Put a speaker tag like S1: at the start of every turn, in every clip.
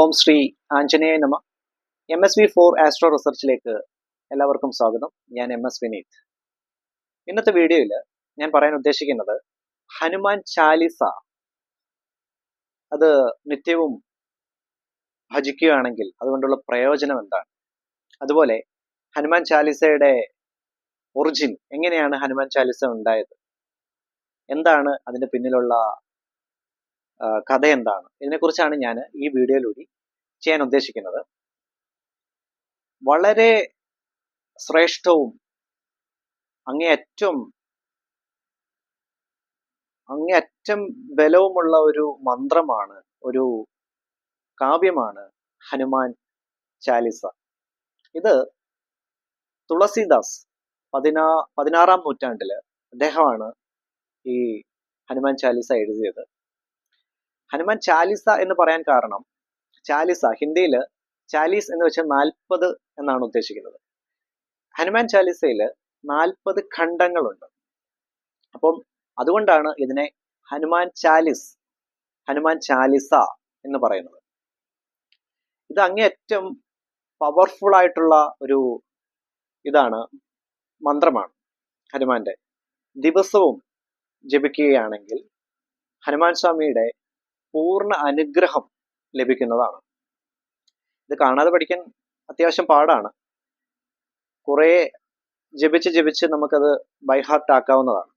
S1: ഓം ശ്രീ ആഞ്ജനേയ നമ. M S V four astro റിസർച്ചിലേക്ക് എല്ലാവർക്കും സ്വാഗതം. ഞാൻ എം എസ് വിനീത്. ഇന്നത്തെ വീഡിയോയിൽ ഞാൻ പറയാൻ ഉദ്ദേശിക്കുന്നത് ഹനുമാൻ ചാലിസ അത് നിത്യവും ഭജിക്കുകയാണെങ്കിൽ അതുകൊണ്ടുള്ള പ്രയോജനം എന്താണ്? അതുപോലെ ഹനുമാൻ ചാലിസയുടെ ഒറിജിൻ എങ്ങനെയാണ് ഹനുമാൻ ചാലിസ ഉണ്ടായത്? എന്താണ് അതിന്റെ പിന്നിലുള്ള കഥ എന്താണ്? ഇതിനെക്കുറിച്ചാണ് ഞാൻ ഈ വീഡിയോയിലൂടെ ചെയ്യാൻ ഉദ്ദേശിക്കുന്നത്. വളരെ ശ്രേഷ്ഠവും അങ്ങേയറ്റം അങ്ങേയറ്റം ബലവുമുള്ള ഒരു മന്ത്രമാണ് ഒരു കാവ്യമാണ് ഹനുമാൻ ചാലിസ. ഇത് തുളസിദാസ് പതിനാ പതിനാറാം നൂറ്റാണ്ടിൽ അദ്ദേഹമാണ് ഈ ഹനുമാൻ ചാലിസ എഴുതിയത്. ഹനുമാൻ ചാലിസ എന്ന് പറയാൻ കാരണം ചാലിസ ഹിന്ദിയിൽ ചാലീസ് എന്ന് വെച്ചാൽ നാൽപ്പത് എന്നാണ് ഉദ്ദേശിക്കുന്നത്. ഹനുമാൻ ചാലിസയിൽ നാൽപ്പത് ഖണ്ഡങ്ങളുണ്ട്. അപ്പം അതുകൊണ്ടാണ് ഇതിനെ ഹനുമാൻ ചാലിസ് ഹനുമാൻ ചാലിസ എന്ന് പറയുന്നത്. ഇത് അങ്ങേയറ്റം പവർഫുൾ ആയിട്ടുള്ള ഒരു ഇതാണ് മന്ത്രമാണ്. ഹനുമാന്റെ ദിവസവും ജപിക്കുകയാണെങ്കിൽ ഹനുമാൻ സ്വാമിയുടെ പൂർണ അനുഗ്രഹം ലഭിക്കുന്നതാണ്. ഇത് കാണാതെ പഠിക്കാൻ അത്യാവശ്യം പാടാണ്. കുറേ ജപിച്ച് ജപിച്ച് നമുക്കത് ബൈ ഹാർട്ട് ആക്കാവുന്നതാണ്.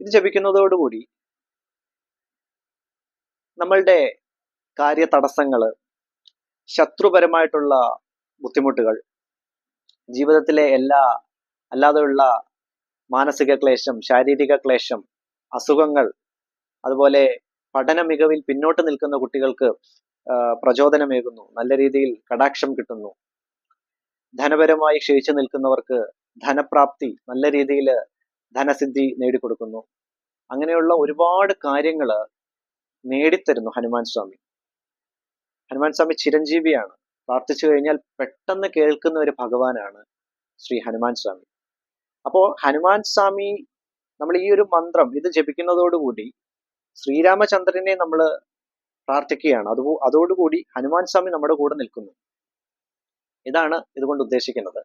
S1: ഇത് ജപിക്കുന്നതോടുകൂടി നമ്മളുടെ കാര്യ തടസ്സങ്ങൾ ശത്രുപരമായിട്ടുള്ള ബുദ്ധിമുട്ടുകൾ ജീവിതത്തിലെ എല്ലാ അല്ലാതെയുള്ള മാനസിക ക്ലേശം ശാരീരിക ക്ലേശം അസുഖങ്ങൾ അതുപോലെ പഠന മികവിൽ പിന്നോട്ട് നിൽക്കുന്ന കുട്ടികൾക്ക് പ്രചോദനമേകുന്നു. നല്ല രീതിയിൽ കടാക്ഷം കിട്ടുന്നു. ധനപരമായി ക്ഷയിച്ചു നിൽക്കുന്നവർക്ക് ധനപ്രാപ്തി നല്ല രീതിയിൽ ധനസിദ്ധി നേടിക്കൊടുക്കുന്നു. അങ്ങനെയുള്ള ഒരുപാട് കാര്യങ്ങൾ നേടിത്തരുന്നു ഹനുമാൻ സ്വാമി. ഹനുമാൻ സ്വാമി ചിരഞ്ജീവിയാണ്. പ്രാർത്ഥിച്ചു കഴിഞ്ഞാൽ പെട്ടെന്ന് കേൾക്കുന്ന ഒരു ഭഗവാനാണ് ശ്രീ ഹനുമാൻ സ്വാമി. അപ്പോൾ ഹനുമാൻ സ്വാമി നമ്മൾ ഈ ഒരു മന്ത്രം ഇത് ജപിക്കുന്നതോടുകൂടി ശ്രീരാമചന്ദ്രനെ നമ്മൾ പ്രാർത്ഥിക്കുകയാണ്. അത് അതോടുകൂടി ഹനുമാൻ സ്വാമി നമ്മുടെ കൂടെ നിൽക്കുന്നു. ഇതാണ് ഇതുകൊണ്ട് ഉദ്ദേശിക്കുന്നത്.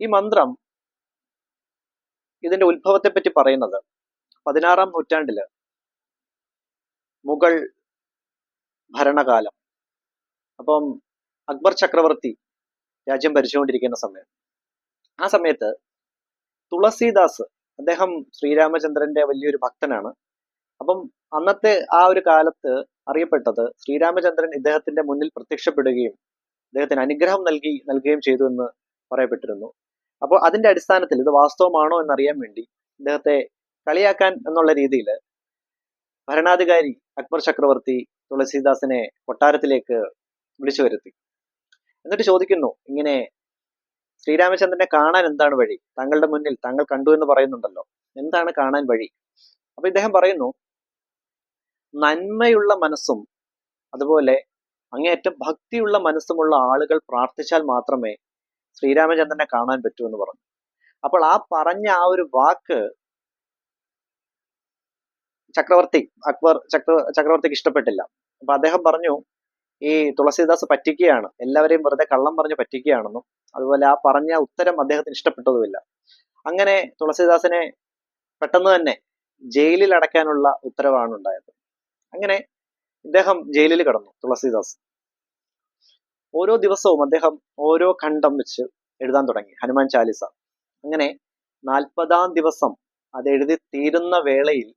S1: ഈ മന്ത്രം ഇതിന്റെ ഉത്ഭവത്തെ പറ്റി പറയുന്നത് പതിനാറാം നൂറ്റാണ്ടിൽ മുഗൾ ഭരണകാലം. അപ്പം അക്ബർ ചക്രവർത്തി രാജ്യം ഭരിച്ചുകൊണ്ടിരിക്കുന്ന സമയം. ആ സമയത്ത് തുളസീദാസ് അദ്ദേഹം ശ്രീരാമചന്ദ്രന്റെ വലിയൊരു ഭക്തനാണ്. അപ്പം അന്നത്തെ ആ ഒരു കാലത്ത് അറിയപ്പെട്ടത് ശ്രീരാമചന്ദ്രൻ ഇദ്ദേഹത്തിന്റെ മുന്നിൽ പ്രത്യക്ഷപ്പെടുകയും അദ്ദേഹത്തിന് അനുഗ്രഹം നൽകി നൽകുകയും ചെയ്തു എന്ന് പറയപ്പെട്ടിരുന്നു. അപ്പോൾ അതിന്റെ അടിസ്ഥാനത്തിൽ ഇത് വാസ്തവമാണോ എന്നറിയാൻ വേണ്ടി ഇദ്ദേഹത്തെ കളിയാക്കാൻ എന്നുള്ള രീതിയിൽ ഭരണാധികാരി അക്ബർ ചക്രവർത്തി തുളസീദാസിനെ കൊട്ടാരത്തിലേക്ക് വിളിച്ചു വരുത്തി. എന്നിട്ട് ചോദിക്കുന്നു ഇങ്ങനെ ശ്രീരാമചന്ദ്രനെ കാണാൻ എന്താണ് വഴി? തങ്ങളുടെ മുന്നിൽ തങ്ങൾ കണ്ടു എന്ന് പറയുന്നുണ്ടല്ലോ. എന്താണ് കാണാൻ വഴി? അപ്പൊ ഇദ്ദേഹം പറയുന്നു നന്മയുള്ള മനസ്സും അതുപോലെ അങ്ങേയറ്റം ഭക്തിയുള്ള മനസ്സുമുള്ള ആളുകൾ പ്രാർത്ഥിച്ചാൽ മാത്രമേ ശ്രീരാമചന്ദ്രനെ കാണാൻ പറ്റൂ എന്ന് പറഞ്ഞു. അപ്പോൾ ആ പറഞ്ഞ ആ ഒരു വാക്ക് ചക്രവർത്തി അക്ബർ ചക്ര ചക്രവർത്തിക്ക് ഇഷ്ടപ്പെട്ടില്ല. അപ്പൊ അദ്ദേഹം പറഞ്ഞു ഈ തുളസീദാസ് പറ്റിക്കുകയാണ്. എല്ലാവരെയും വെറുതെ കള്ളം പറഞ്ഞ് പറ്റിക്കുകയാണെന്നും അതുപോലെ ആ പറഞ്ഞ ഉത്തരം അദ്ദേഹത്തിന് ഇഷ്ടപ്പെട്ടതുമില്ല. അങ്ങനെ തുളസീദാസിനെ പെട്ടെന്ന് തന്നെ ജയിലിൽ അടയ്ക്കാനുള്ള ഉത്തരവാണ് ഉണ്ടായത് അങ്ങനെ ഇദ്ദേഹം ജയിലിൽ കടന്നു തുളസീദാസ്. ഓരോ ദിവസവും അദ്ദേഹം ഓരോ ഖണ്ഡം വെച്ച് എഴുതാൻ തുടങ്ങി ഹനുമാൻ ചാലിസ. അങ്ങനെ നാൽപ്പതാം ദിവസം അത് എഴുതി തീരുന്ന വേളയിൽ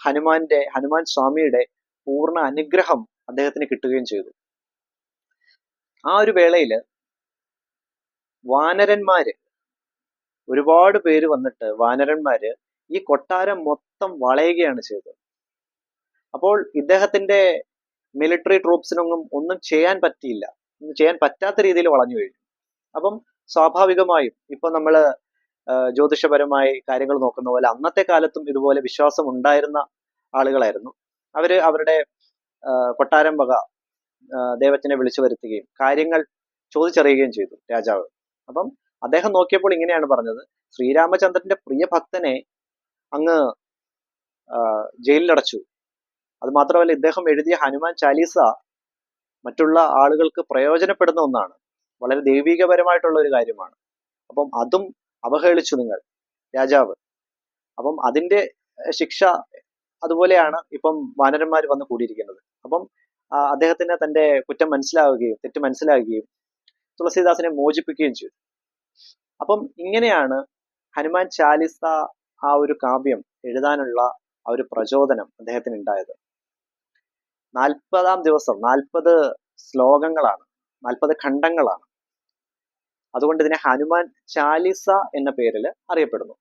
S1: ഹനുമാന്റെ ഹനുമാൻ സ്വാമിയുടെ പൂർണ അനുഗ്രഹം അദ്ദേഹത്തിന് കിട്ടുകയും ചെയ്തു. ആ ഒരു വേളയിൽ വാനരന്മാര് ഒരുപാട് പേര് വന്നിട്ട് വാനരന്മാര് ഈ കൊട്ടാരം മൊത്തം വളയുകയാണ് ചെയ്തത്. അപ്പോൾ ഇദ്ദേഹത്തിന്റെ മിലിറ്ററി ട്രൂപ്സിനൊന്നും ഒന്നും ചെയ്യാൻ പറ്റിയില്ല. ഒന്നും ചെയ്യാൻ പറ്റാത്ത രീതിയിൽ വളഞ്ഞു കഴിഞ്ഞു അപ്പം സ്വാഭാവികമായും ഇപ്പൊ നമ്മൾ ജ്യോതിഷപരമായി കാര്യങ്ങൾ നോക്കുന്ന പോലെ അന്നത്തെ കാലത്തും ഇതുപോലെ വിശ്വാസം ഉണ്ടായിരുന്ന ആളുകളായിരുന്നു. അവർ അവരുടെ കൊട്ടാരം വക ദൈവത്തിനെ വിളിച്ചു വരുത്തുകയും കാര്യങ്ങൾ ചോദിച്ചറിയുകയും ചെയ്തു രാജാവ്. അപ്പം അദ്ദേഹം നോക്കിയപ്പോൾ ഇങ്ങനെയാണ് പറഞ്ഞത്. ശ്രീരാമചന്ദ്രന്റെ പ്രിയ ഭക്തനെ അങ്ങ് ജയിലിലടച്ചു. അത് മാത്രമല്ല ഇദ്ദേഹം എഴുതിയ ഹനുമാൻ ചാലീസ മറ്റുള്ള ആളുകൾക്ക് പ്രയോജനപ്പെടുന്ന ഒന്നാണ്. വളരെ ദൈവികപരമായിട്ടുള്ള ഒരു കാര്യമാണ്. അപ്പം അതും അവഹേളിച്ചു നിങ്ങൾ രാജാവ്. അപ്പം അതിന്റെ ശിക്ഷ അതുപോലെയാണ് ഇപ്പം വാനരന്മാർ വന്ന് കൂടിയിരിക്കുന്നത്. അപ്പം അദ്ദേഹത്തിന് തന്റെ കുറ്റം മനസ്സിലാവുകയും തെറ്റ് മനസ്സിലാവുകയും തുളസീദാസിനെ മോചിപ്പിക്കുകയും ചെയ്തു. അപ്പം ഇങ്ങനെയാണ് ഹനുമാൻ ചാലിസ ആ ഒരു കാവ്യം എഴുതാനുള്ള ആ ഒരു പ്രചോദനം അദ്ദേഹത്തിന് ഉണ്ടായത്. നാൽപ്പതാം ദിവസം നാൽപ്പത് ശ്ലോകങ്ങളാണ് നാൽപ്പത് ഖണ്ഡങ്ങളാണ്. അതുകൊണ്ട് ഇതിനെ ഹനുമാൻ ചാലിസ എന്ന പേരിൽ അറിയപ്പെടുന്നു.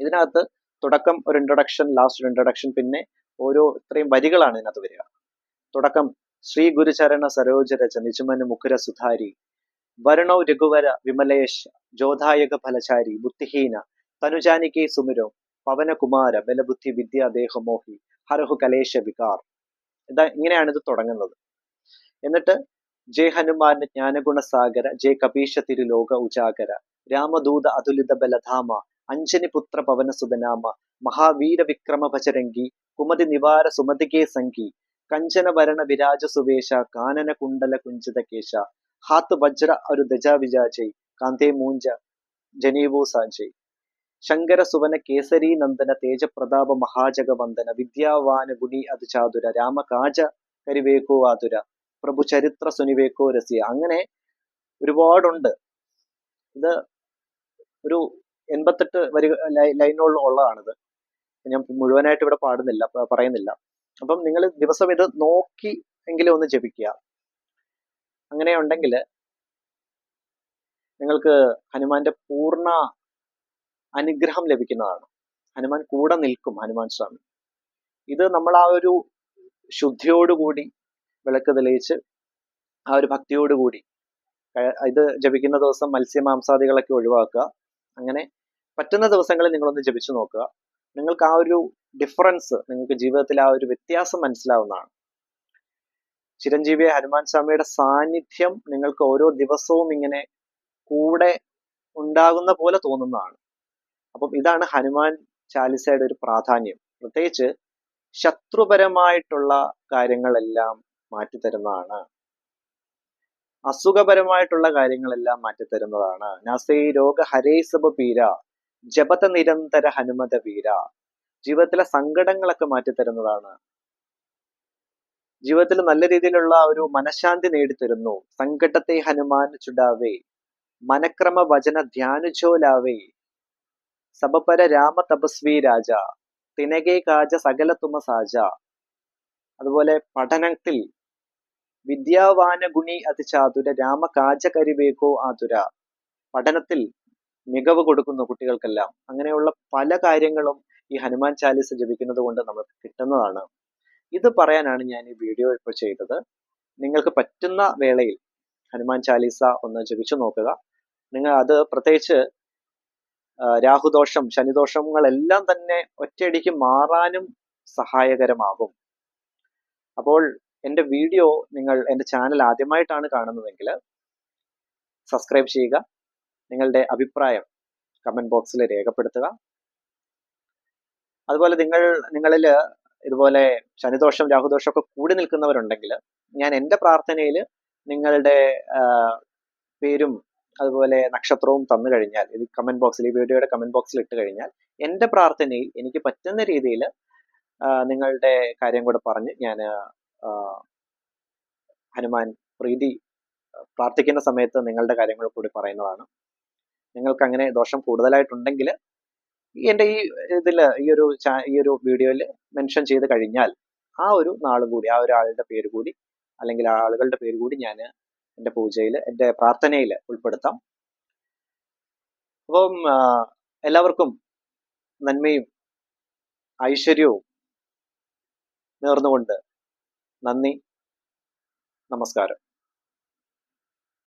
S1: ഇതിനകത്ത് തുടക്കം ഒരു ഇൻട്രൊഡക്ഷൻ ലാസ്റ്റ് ഒരു ഇൻട്രൊഡക്ഷൻ പിന്നെ ഓരോ ഇത്രയും വരികളാണ് ഇതിനകത്ത് വരിക. തുടക്കം. ശ്രീ ഗുരുചരണ സരോജരച നിജമന് മുഖുര സുധാരി വരണൗ രഘുവര വിമലേഷ് ജോധായക ഫലചാരി ബുദ്ധിഹീന തനുജാനികെ സുമിരോ പവനകുമാര ബലബുദ്ധി വിദ്യ ദേഹമോഹി ഹരഹു കലേശ വികാർ. എന്താ ഇങ്ങനെയാണ് ഇത് തുടങ്ങുന്നത്. എന്നിട്ട് ജയ ഹനുമാൻ ജ്ഞാനഗുണസാഗര ജയ കപീശ തിരുലോക ഉജാഗര രാമദൂത അതുലിത ബലധാമ അഞ്ജനി പുത്ര പവന സുതനാമ മഹാവീര വിക്രമ ഭജരംഗി കുമതി നിവാര സുമതികേ സംഗി കഞ്ചന വരണ വിരാജ സുവേശ കാനന കുണ്ടല കുഞ്ചിത കേശ ഹാത്ത് വജ്ര ഒരു ദജ വിജാജയ് കാന്തേ മൂഞ്ച ജനീവോ സാജയ് ശങ്കര സുവന കേസരി നന്ദന തേജപ്രതാപ മഹാജഗവന്ദന വിദ്യാവാന ഗുണി അത് ചാതുര രാമകാജ കരിവേക്കോ ആതുര പ്രഭു ചരിത്ര സുനിവേക്കോ രസിയ. അങ്ങനെ ഒരുപാടുണ്ട്. ഇത് ഒരു എൺപത്തെട്ട് വരി ലൈനോളം ഉള്ളതാണിത്. ഞാൻ മുഴുവനായിട്ട് ഇവിടെ പാടുന്നില്ല പറയുന്നില്ല. അപ്പം നിങ്ങൾ ദിവസം ഇത് നോക്കി എങ്കിലും ഒന്ന് ജപിക്കുക. അങ്ങനെയുണ്ടെങ്കിൽ നിങ്ങൾക്ക് ഹനുമാന്റെ പൂർണ അനുഗ്രഹം ലഭിക്കുന്നതാണ്. ഹനുമാൻ കൂടെ നിൽക്കും ഹനുമാൻ സ്വാമി. ഇത് നമ്മൾ ആ ഒരു ശുദ്ധിയോടുകൂടി വിളക്ക് തെളിയിച്ച് ആ ഒരു ഭക്തിയോടുകൂടി ഇത് ജപിക്കുന്ന ദിവസം മത്സ്യമാംസാദികളൊക്കെ ഒഴിവാക്കുക. അങ്ങനെ പറ്റുന്ന ദിവസങ്ങളിൽ നിങ്ങളൊന്ന് ജപിച്ചു നോക്കുക. നിങ്ങൾക്ക് ആ ഒരു ഡിഫറൻസ് നിങ്ങൾക്ക് ജീവിതത്തിൽ ആ ഒരു വ്യത്യാസം മനസ്സിലാവുന്നതാണ്. ചിരഞ്ജീവിയെ ഹനുമാൻ സ്വാമിയുടെ സാന്നിധ്യം നിങ്ങൾക്ക് ഓരോ ദിവസവും ഇങ്ങനെ കൂടെ ഉണ്ടാകുന്ന പോലെ തോന്നുന്നതാണ്. അപ്പം ഇതാണ് ഹനുമാൻ ചാലിസയുടെ ഒരു പ്രാധാന്യം. പ്രത്യേകിച്ച് ശത്രുപരമായിട്ടുള്ള കാര്യങ്ങളെല്ലാം മാറ്റിത്തരുന്നതാണ്. അസുഖപരമായിട്ടുള്ള കാര്യങ്ങളെല്ലാം മാറ്റിത്തരുന്നതാണ്. നാസൈ രോഗ ഹരേസഭ പീര ജപത നിരന്തര ഹനുമത വീര ജീവിതത്തിലെ സങ്കടങ്ങളൊക്കെ മാറ്റിത്തരുന്നതാണ് ജീവിതത്തിൽ നല്ല രീതിയിലുള്ള ഒരു മനഃശാന്തി നേടിത്തരുന്നു. സങ്കടത്തെ ഹനുമാൻ ചുടാവേ മനക്രമ വചന ധ്യാനുചോലാവേ സബപര രാമ തപസ്വി രാജ തിനകെ കാജ സകല തുമ സാജ. അതുപോലെ പഠനത്തിൽ വിദ്യാവാന ഗുണി അതിചാതുര രാമ കാജ കരിവേകോ ആതുര. പഠനത്തിൽ മികവ് കൊടുക്കുന്നു കുട്ടികൾക്കെല്ലാം. അങ്ങനെയുള്ള പല കാര്യങ്ങളും ഈ ഹനുമാൻ ചാലിസ് ജപിക്കുന്നത് കൊണ്ട് നമുക്ക് കിട്ടുന്നതാണ്. ഇത് പറയാനാണ് ഞാൻ ഈ വീഡിയോ ഇപ്പോൾ ചെയ്തത്. നിങ്ങൾക്ക് പറ്റുന്ന വേളയിൽ ഹനുമാൻ ചാലീസ ഒന്ന് ജപിച്ചു നോക്കുക. നിങ്ങൾ അത് പ്രത്യേകിച്ച് രാഹുദോഷം ശനിദോഷങ്ങളെല്ലാം തന്നെ ഒറ്റയടിക്ക് മാറാനും സഹായകരമാകും. അപ്പോൾ എന്റെ വീഡിയോ നിങ്ങൾ എന്റെ ചാനൽ ആദ്യമായിട്ടാണ് കാണുന്നതെങ്കിൽ സബ്സ്ക്രൈബ് ചെയ്യുക. നിങ്ങളുടെ അഭിപ്രായം കമന്റ് ബോക്സിൽ രേഖപ്പെടുത്തുക. അതുപോലെ നിങ്ങൾ നിങ്ങളിൽ ഇതുപോലെ ശനിദോഷം രാഹുദോഷം ഒക്കെ കൂടി നിൽക്കുന്നവരുണ്ടെങ്കിൽ ഞാൻ എന്റെ പ്രാർത്ഥനയിൽ നിങ്ങളുടെ പേരും അതുപോലെ നക്ഷത്രവും തന്നു കഴിഞ്ഞാൽ ഇത് കമന്റ് ബോക്സിൽ ഈ വീഡിയോയുടെ കമന്റ് ബോക്സിൽ ഇട്ട് കഴിഞ്ഞാൽ എന്റെ പ്രാർത്ഥനയിൽ എനിക്ക് പറ്റുന്ന രീതിയിൽ നിങ്ങളുടെ കാര്യം കൂടെ പറഞ്ഞ് ഞാൻ ഹനുമാൻ പ്രീതി പ്രാർത്ഥിക്കുന്ന സമയത്ത് നിങ്ങളുടെ കാര്യങ്ങൾ കൂടി പറയുന്നതാണ്. നിങ്ങൾക്ക് അങ്ങനെ ദോഷം കൂടുതലായിട്ടുണ്ടെങ്കിൽ എന്റെ ഈ ഇതിൽ ഈ ഒരു ഈ ഒരു വീഡിയോയിൽ മെൻഷൻ ചെയ്ത് കഴിഞ്ഞാൽ ആ ഒരു നാളും കൂടി ആ ഒരാളുടെ പേര് കൂടി അല്ലെങ്കിൽ ആ ആളുകളുടെ പേര് കൂടി ഞാൻ എന്റെ പൂജയിൽ എന്റെ പ്രാർത്ഥനയിൽ ഉൾപ്പെടുത്താം. അപ്പം എല്ലാവർക്കും നന്മയും ഐശ്വര്യവും നേർന്നുകൊണ്ട് നന്ദി നമസ്കാരം.